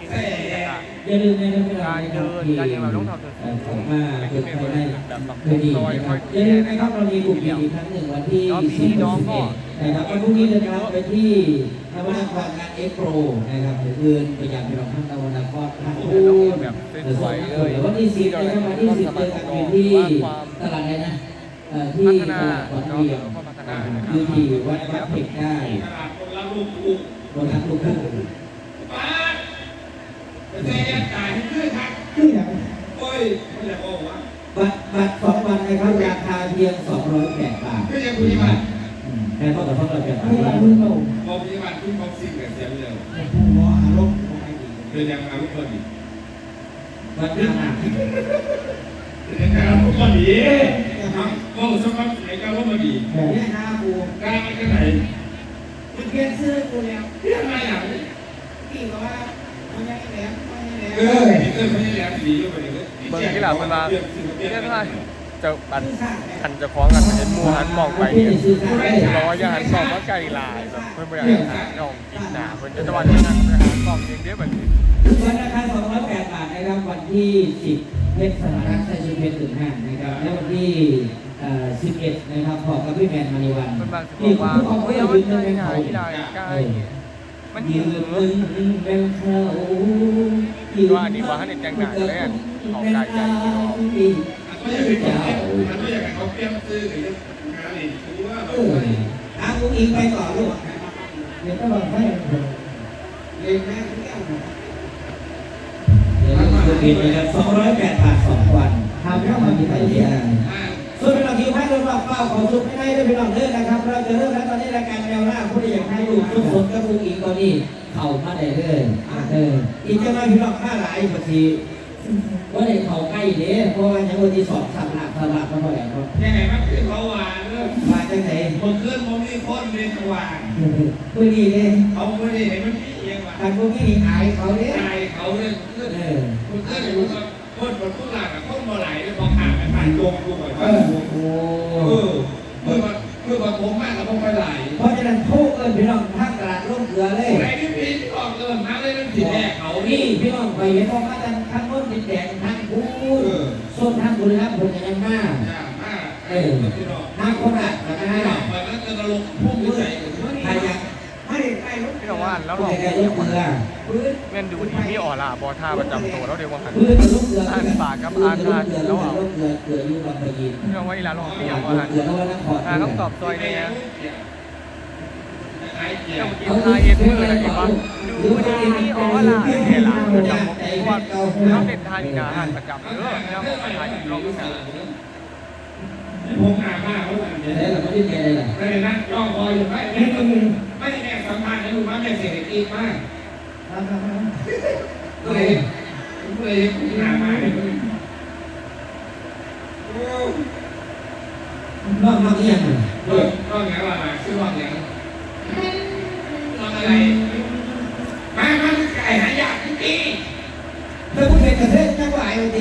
อย่าลืมนะครับการเดินการยังแบบต้องทำเดินเอ่อออกมาเกิดภายในแบบแบบดีนะคค่รัอบยอย่าลืมนะครับเรามีกลุ่มปิดอีกครั้งหนึ่งวันที่แล้วพี่10น้องก็นะครับวันพรุ่งนี้เดินทางไปที่นวนครงานเอ็กโปรนะครับเดินไปยังพี่น้องทั้งนวนครทั้งคู่แบบสวยเลยวันที่สิบนะครับวันที่สิบเจอกันที่ตลาดไรนนะที่ตลาดขอนเวียงพัฒนานะครับคือที่วัดวัดเพ็กได้ตลาดละลูกคู่บนทางลูกคู่ บัตรบัตรสองวันนะครับราคาเพียง208บาทก็ยังคุยกันอืมแค่เท่ากับเท่ากับแบบเวลามึงเอาโรงพยาบาลทุ่งทองสิ่งกับเสียงเร็วผู้ว่าอารมณ์ของไอ้ดีเดินยังอารุณดีบัตรหน้าหนักเดินยังอารุณดีครับโอ้สมัครไหนก็รู้มาดีแบบนี้นะกูกล้าไปกันไหนมึงเปลี่ยนซื้อกูแล้วเรื่องอะไรอย่างนี้พี่บอกว่ามันยังแหลมมันยังแหลม เออเออไม่ได้แรงดีก็ไปเลยเบิ่งที่หลังมันมาเรียกเรียกว่จะปันขันจะคล้องกันเห็นมูหันมองไปเนี่ยจะซื้อข้าวได้ร้อยอย่าหันมองว่าไกลลายแบบเพื่อนไม่อยากหันน้องกินหนาเพื่อนจะตะวันจะนั่งไปหากล่องเองเด้อแบบนี้วันราคา208บาทนะครับวันที่ 10เพชรสถานะใส่ชุดเพชรถึงห้างนะครับและวันที่11นะครับขอกับพี่แมนมาในวันเพื่อนบางที่อกว่าโอ้ยเขามันยืนไกลในหนาเขาที่ใดใกล้ มันยืยืนนหนึ่งเป็นเขาว่าอันนี้ว่าให้เด็กแจงหนาเลยอะเขาไกลใจพี่น้องอันก็อยากให้อันก็อยากให้เขาเตรียมซื้อหรืองานอีกคือว่าเออทางอุ้งอิงไปต่อลูกเดี๋ยวก็บอกให้เล่นแม่เที่ยวเดี๋ยวเราจะบินนะครับ208บาท2วันทำเข้ามาที่ไทยเนี่ย ส่วนเป็นหลักที่ให้รอบเป้าของสุดไม่ได้ด้วยเป็นหลักเลิศนะครับ เราจะเริ่มแล้วตอนนี้รายการแนวหน้าผู้ที่อยากให้ดูทุกคนก็อุ้งอิงตอนนี้เข้ามาได้เลยเอออีกจะมาพี่น้องมาหลายบางทีว่าได้เข้าใกล้เด้เพราะว่ายังวันที่สองสามหลักสามหลักมาเท่าไหร่ครับยังไงมันคือเขาวานเรื่องมาจังไหนคนขึ้นผมมีคนเป็นจังหวะเมื่อนี้เนี่ยเขาไม่ได้เห็นมันพี่เองว่ะทางพวกนี้อายเขาเนี่ยตายเขาเลยขึ้นเออคนขึ้นอยู่ก็คนคนทุกหลังอะคนมาไหลเลยพอ ขาดไปผ่านโยงดูบ่อยเอว่าอโอ้เออเมื่อวันเมื่อวันผมมากแล้วผมไปไหลเพราะฉะนั้นทุกเอิญพี่น้องภาคตลาดร่มเกลือเลยไหลที่พี่ที่บอกเออมาเลยนั่นสีแดงเขานี่พี่น้องไปเห็นพ่อมาทางทางโน้นดิแดงทางพูนส้นทางบุรีรัมย์ผมยังมากจ้ามาเออพี่น้องทางโคราชนะพี่น้องไปแล้วจะนรกพุ่งไปาอันแล้วผู้เราใดได้ร่มเกลือพื้นเม่นดูดีมีออร่าบอท่าประจำตัวแล้วเดี๋ยวว่าหันพื้นกับร่มเกลืออ่านปากกับอ่านทานแล้วเอาร่มเกลือเกลืออยู่บางปะยินพี่น้องว่าอีหลาลองเปียกว่าหันเกลือแล้วว่านครอ่าคำตอบซอยเนี่ยไอ้เกียเจ้าร์เมื่อกี้ทายเอ็นมืออะไรอีกวะดูดีมีออร่าแค่หลังประจำเพราะว่าเราเป็นทายนี่นะหันประจำเออเนี่ยผมทายลองดูนะ ผมหนามากเขาแบบเดี๋นี้ยวเราไม่ได้เจออะไรล่ะไม่ได้นั่งย่อคอยอยู่ไม่ไม่ไม่แม่สัมภาษณ์นะลูกว่าแม่เศรษฐกิจมากก็เลยก็เลยหนามากเลยนอกนอกนี่ยังไงเออก็อย่างว่าชื่อว่าอย่างทำอะไรมามาไก่หายากจริงเธอผู้เป็นกระเทยจังหวะไอ้ตี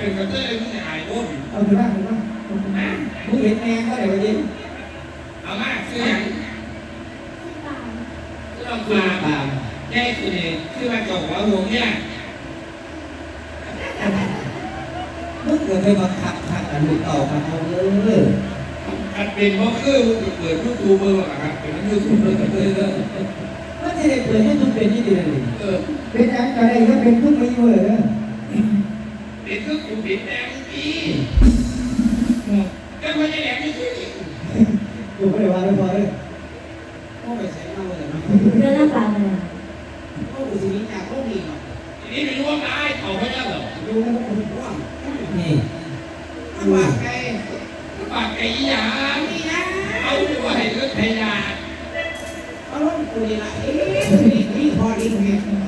เป็นกระเทยมึงไอ้โอ้ยเอาไปบ้างไปบ้างนะมึงเห็นแมงก็เดี๋ยวนี้เอามาชื่ออย่างชื่อลองคือมาตามแย่คือเนี่ยชื่อว่าจ้าหัวงเนี่ยมึงเกิดไปบังคับขัดอันลูกเต่าครับเอาเลยอันเป็นเพราะคือเปิดยูทูบเบอร์อะครับเป็นยูทูบเบอร์กระเทยเลยมันจะได้เปิดให้ทุกเป็นที่เดียวเลยเออเป็นยังไงก็เป็นทุกปีเลย เป็นคือกูเป็นแดงปีก็ไม่ได้แดงที่สุดอยู่ไม่ได้ว่าไม่พอเลยโอ้ไปใส่มาเลยนะเรื่องหน้าตาเลยโอ้ดูสิมีจากโลกนี้เนาะทีนี้ไม่รู้ว่าได้เขาไม่ได้หรออยู่แล้วก็เป็นว่างนี่ปากไก่ปากไก่ยานี่นะเอาด้วยเรื่องพยาเอาล้มกูนี่ละเอ๊ะนี่พอดีเห็น